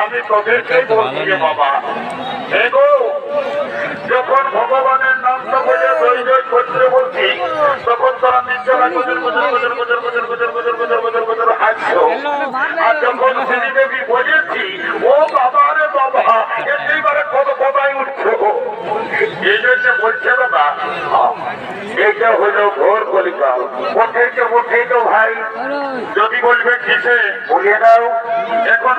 আমি তোদেরকে বলছি বাবা এগো যখন ভগবানের নামটা বলে জয় জয় করতে বলছি তখন তোরা নিশ্চয় গজর গজর গজর গজর গজর গজর গজর গজর গজর গজর হাসছো আর যখন শ্রীদেবী বলেছি ও বাবা রে বাবা এইবারে কত কথাই উঠছো এই জন্য বলছে এইটা হলো কলিকাল ওঠেই তো ওঠেই তো ভাই। যদি কিসে, বলিয়ে দাও। এখন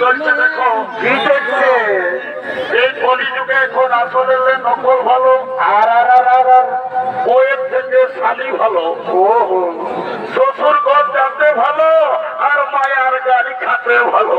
চলছে, দেখো, কি চলছে? এই কলিযুগে এখন আসলে নকল ভালো, আর আর আর আর আর বইয়ের থেকে শালি ভালো। ও শ্বশুর ঘর যাতে ভালো, আর মায়ার গাড়ি খাতে ভালো।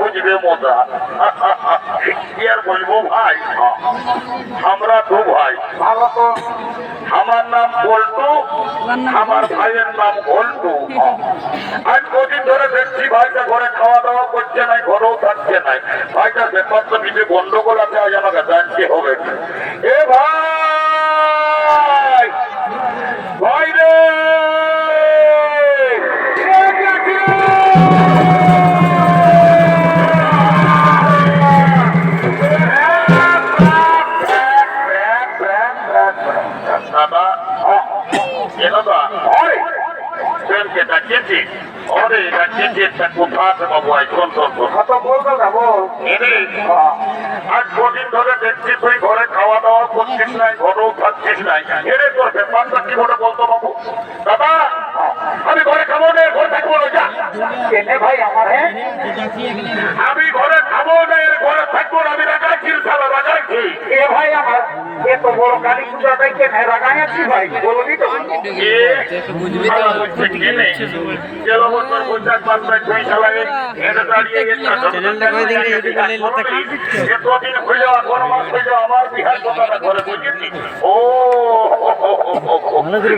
বুঝবে মজা। কি আর বলব ভাই? আমরা দু ভাই। আমার নাম বল্টু, আমার ভাইয়ের নাম বল্টু। আজ কদিন ধরে দেখছি ভাইটা ঘরে খাওয়া দাওয়া করছে নাই, ঘরেও থাকছে নাই। ভাইটার তো কিছু গন্ডগোল আছে, আজ আমাকে জানতে হবে। এ ভাই! ভাই রে! identity. All the identity that could pass them of my control. কত বলতো যাব। এনে আজ কদিন ধরে দেখছি তুই ঘরে খাওয়া দাওয়া করছিস নাই ঘরেও খাচ্ছিস নাই। এনে তোর ব্যাপারটা কি মনে বলতো বাবু? দাদা আমি ঘরে খাব না ঘরে থাকব না যা। কেনে ভাই আমার হ্যাঁ? আমি ঘরে খাব না এর ঘরে থাকব না আমি রাখাচ্ছি সারা রাখাচ্ছি এ ভাই আমার এত বড় কালী পূজা তাই কেনে রাগাই ভাই বলবি তো। ভালো করে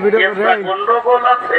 ভিডিও। গন্ডগোল আছে।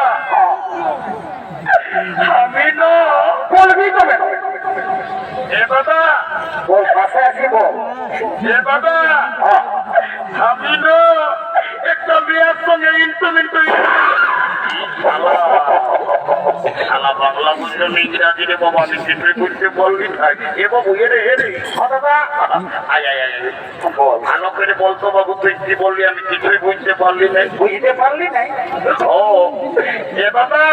আমি না। বলবি তবে এ বাবা। বল পাশে আসি বল। এ বাবা। আমি না। একটা বিয়ার সঙ্গে ইন্টুমিন্টু শালা বাংলা বলল ইংরাজি রে বাবা আমি কিছুই বলতে বললি এ বাবু এরে এরে আয় আয় আয় ভালো করে বলতো বাবু তুই কি বললি আমি কিছুই বুঝতে পারলি না বুঝতে পারলি নাই ও এ বাবা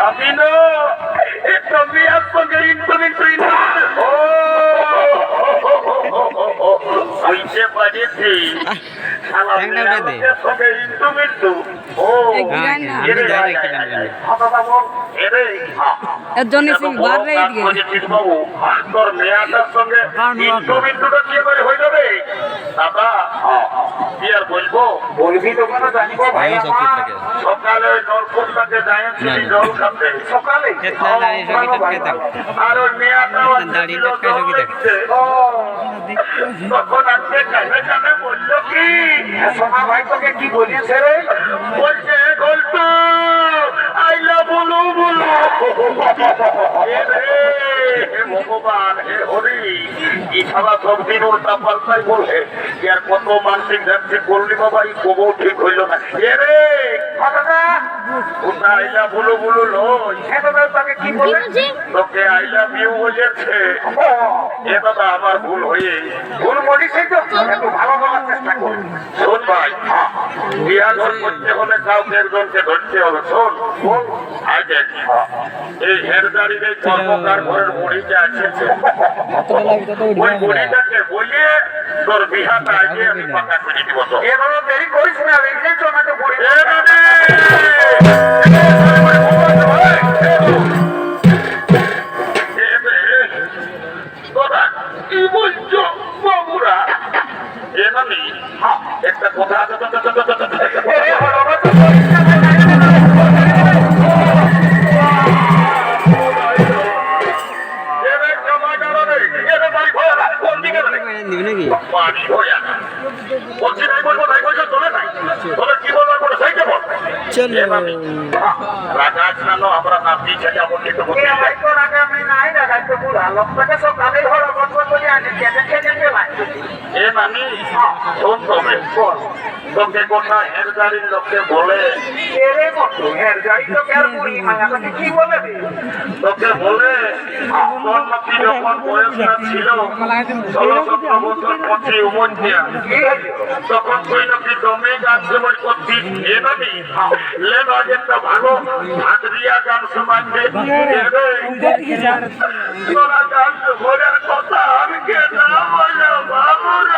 আমি না ইন্টুমিন্টু ও বুঝতে পারিছি জনি সিং বার রে এদিকে তোর মেয়াটার সঙ্গে ইন্টারভিউটা কি করে হয়ে যাবে দাদা বলব বলবি তো কোনো জানিব ভাই? সকালে নরপুরটাকে দায়ের ছিল জল খাতে সকালে? আর ওর মেয়াটাও তখন আজকে কানে কানে বলল কি? সোমা ভাই তোকে কি বলিস রে? বলছে গল্প আইলা বলো বলো হে ভগবান হে হরি। এই দিন উল্টা পাল্টাই বলে ইয়ার কত মানসিক ঠিক করলি বাবা, এই গোবর ঠিক হইল না। এ রে ওটা আইলা বলু বলু লই? হ্যাঁ দাদা তোকে কি বলে? তোকে আই লাভ বলেছে। এ দাদা আমার ভুল হয়ে ভুল বলিস তো। একটু ভালো বলার চেষ্টা কর। শোন ভাই বিয়া করতে হলে কাউকে একজনকে ধরতে হবে। শোন শোন। এই হেরদারির এই কর্মকার ঘরের মুড়িটা আছে। ওই মুড়িটাকে বলিয়ে তোর বিহাটা আগে আমি পাকা করে দিব তো এভাবে দেরি করিস না দেখলেই তো আমাকে পড়ে এ! এ! তোরা কি বলছো বাবুরা এ একটা কথা আছে স্নান আমরা এ তোকে কোথা হের বলে? তোকে বলে তোর যখন বয়স না ছিল ষোলো সতেরো বছর পঁচি উমর দিয়া তখন তুই নাকি দমে গান সেবন করছিস এ নাকি লে ভাই একটা ভালো গান রে, তোরা গান কথা আমি কে না বলো বাবুরা?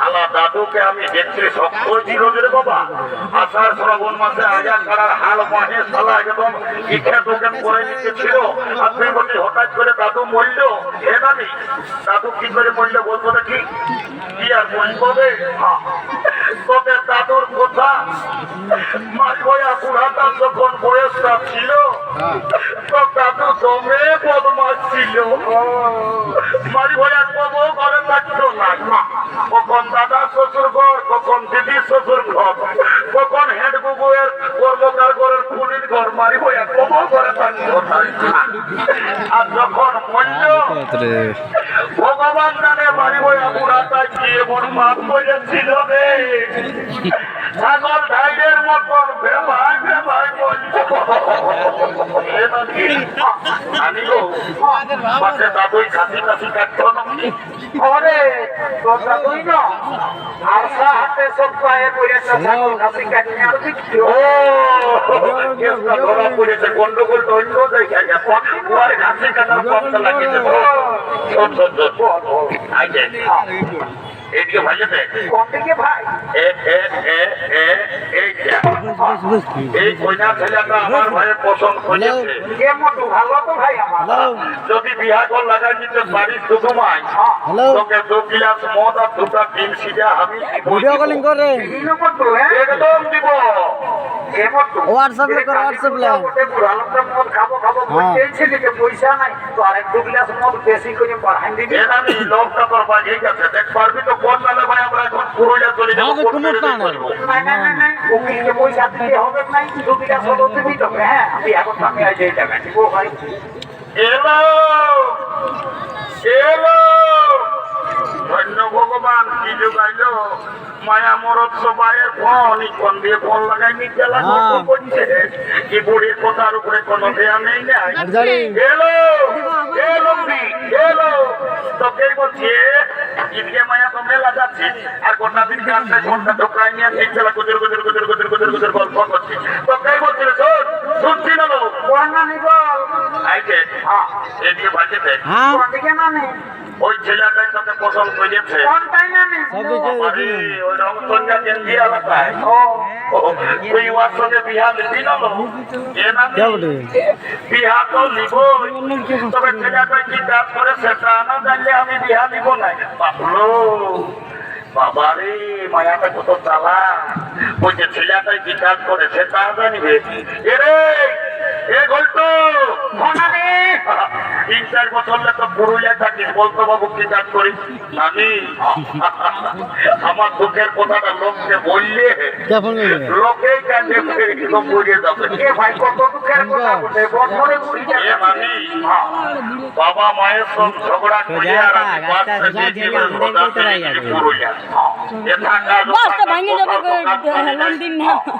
শালা দাদুকে আমি দেখতে সকল ছিল রে বাবা, আষাঢ় শ্রাবণ মাসে আজাদ করার হাল মাহে শালা একদম ইচ্ছা দোকান করে নিতে ছিল আর তুই বললি হঠাৎ করে দাদু মরল এ দাদি, দাদু কি করে মরল বলব নাকি কি আর বলব তোদের দাদুর কথা। মাঝবয়া বুড়াটা যখন বয়সটা ছিল, তো দাদু দমে বদমাস ছিল। মাঝবয়া কবো ঘরে থাকতো না। কখন দাদা শ্বশুর ঘর, কখন দিদি শ্বশুর ঘর, কখন হেড বুবুয়ের কর্মকার ঘরের খুনির ঘর মারি বইয়া কবো ঘরে থাকতো আর যখন মূল্য ভগবান জানে বইয়া বুড়াটা এমন মাপ করেছিল রে। ছাগল ঢাইয়ের মতন ভেবাই ভেবাই? আমি গো পাশে দাদুই ওরে তোর দাদুই না গন্ডগোল তো অন্য গেছে ওর ঘাসে কাটার পথটা লাগিয়েছে শোন শোন শোন আই যে এদিকে ভাইয়া দেখ কোন দিকে ভাই? এ এ এ এ এই এই কইনা ছেলেটা আমার ভাইয়ের পছন্দ করেছে কে মতো ভালো তো ভাই আমার। যদি বিহা কর লাগাই নিতে পারিস তো তোকে দু গিলাস মদ আর দুটা ডিম সিজা আমি ভিডিও কলিং করে। একদম দিব। করো, লে। মদ খাব খাব হ্যাঁ। বলছে পয়সা নাই তো আরেক দু গ্লাস মদ বেশি করে বাড়াই দিবি। আমি লোকটা তোর বাজে গেছে দেখ পারবি তো কোন উকিলকে পয়সা দিতে হবে দু দিবি তবে হ্যাঁ আমি এখন আমি আজ এই টাকা দিব ভাই। এলো এলো ভগবান কি যোগাইলো মায়া মরদ সবাইয়ের ফোন ই ফোন দিয়ে ফোন লাগাই নি গেলা হ্যাঁ। করছে। কি বুড়ির কথার উপরে কোনো দেয়া নেই না? জানি। এলো এলো এলো। তোকে বলছি ইদিকে মায়া তোমরা লাগাচ্ছি আর গোটা দিন কাছে ঘণ্টা ঢোকাই নিয়ে ঠিক ছেলে গুজর গুজর গুজর গুজর গুজর গুজর গল্প করছি। তোকে বলছি শোন শুনছি না লোক কোয়ানা হ্যাঁ। এদিকে হ্যাঁ। কোন দিকে না নে ওই ছেলেটাই তোকে পছন্দ সঙ্গে বিহা নিবি তো। নিবই। তবে ছেলেটা কি করে সেটা না জানলে আমি বিহা নিব না। বাবলো বাবারে মায়াটা কত চালা ওই যে ছেলেটাই কি কাজ করে সেটা জানিবে। এরে এ গল্প কোনা তিন চার বছর তো পুরুলিয়া থাকিস বলতো বাবু কি কাজ করিস আমি? আমার দুঃখের কথাটা লোককে বললে লোকেই কাজে বুঝে যাবে। এ ভাই কত দুঃখের কথা বলে বন্ধনে বুড়ি এ বাবা মায়ের সঙ্গে ঝগড়া করে আর আমি বাচ্চা থেকে পুরুলিয়া। থাকা না।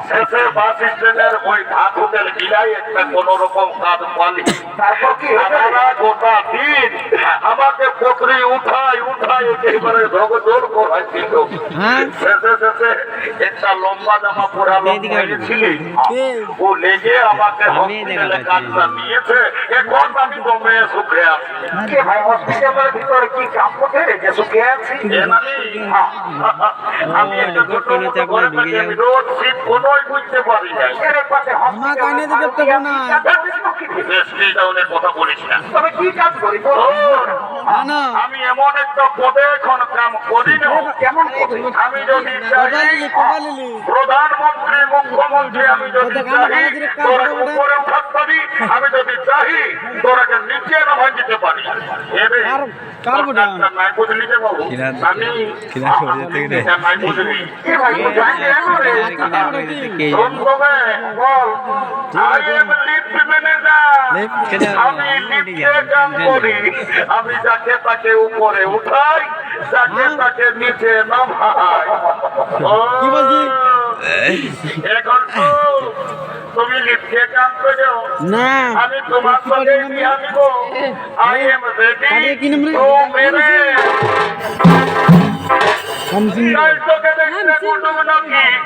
শেষে বাস স্ট্যান্ডের ওই ঘাট হোটেল গিলাই একটা কোন রকম কাজ পানি? সারা গোটা দিন আমাকে পকড়ি উঠাই উঠাই একেবারে ধগদৌড় করাইছিল। হ্যাঁ? শেষে শেষে একটা লম্বা জামা পরা লোক ছিলি ও লেগে আমাকে হসপিটালে কাজটা নিয়েছে এখন আমি দমে সুখে আছি। ভাই হসপিটালের ভিতরে কি কাম করতে যে সুখে আছি? মানে, আমি একটা ছোট মতো ঘরে থাকি আমি রোড শীত কোনোই বুঝতে পারি না। আমার তো না। ডাউনের কথা বলিস তবে কি কাজ করি? আমি এমন একটা পদে এখন কাম করি না কেমন আমি যদি প্রধানমন্ত্রী মুখ্যমন্ত্রী আমি যদি চাই তোরা উপরে উঠাতে পারি আমি যদি চাই তোরাকে নিচে নামাই দিতে পারি। আমি যাকে তাকে উপরে উঠাই যাকে তাকে নিচে নামাই? এখন তো তুমি লিফটে কাম করো না। আমি তোমার সাথে বলি বিয়া আই এম রেডি? টু মেরে।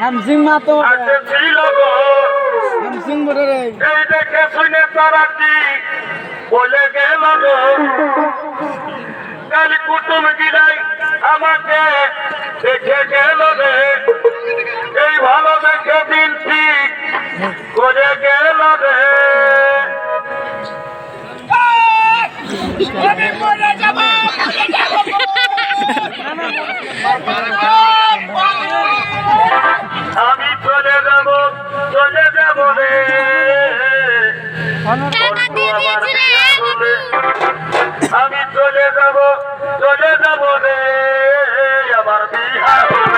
হামসিং। মা তো। হামসিং রে। এই দেখে শুনে তারা কি? বলে গেল গো কাল কুটুম গিলাই আমাকে দেখে গেল রে। এই ভালো দেখে দিন ঠিক করে গেল রে। আমি চলে যাব চলে যাব রে। চলে যাব চলে যাব রে আমার বিহার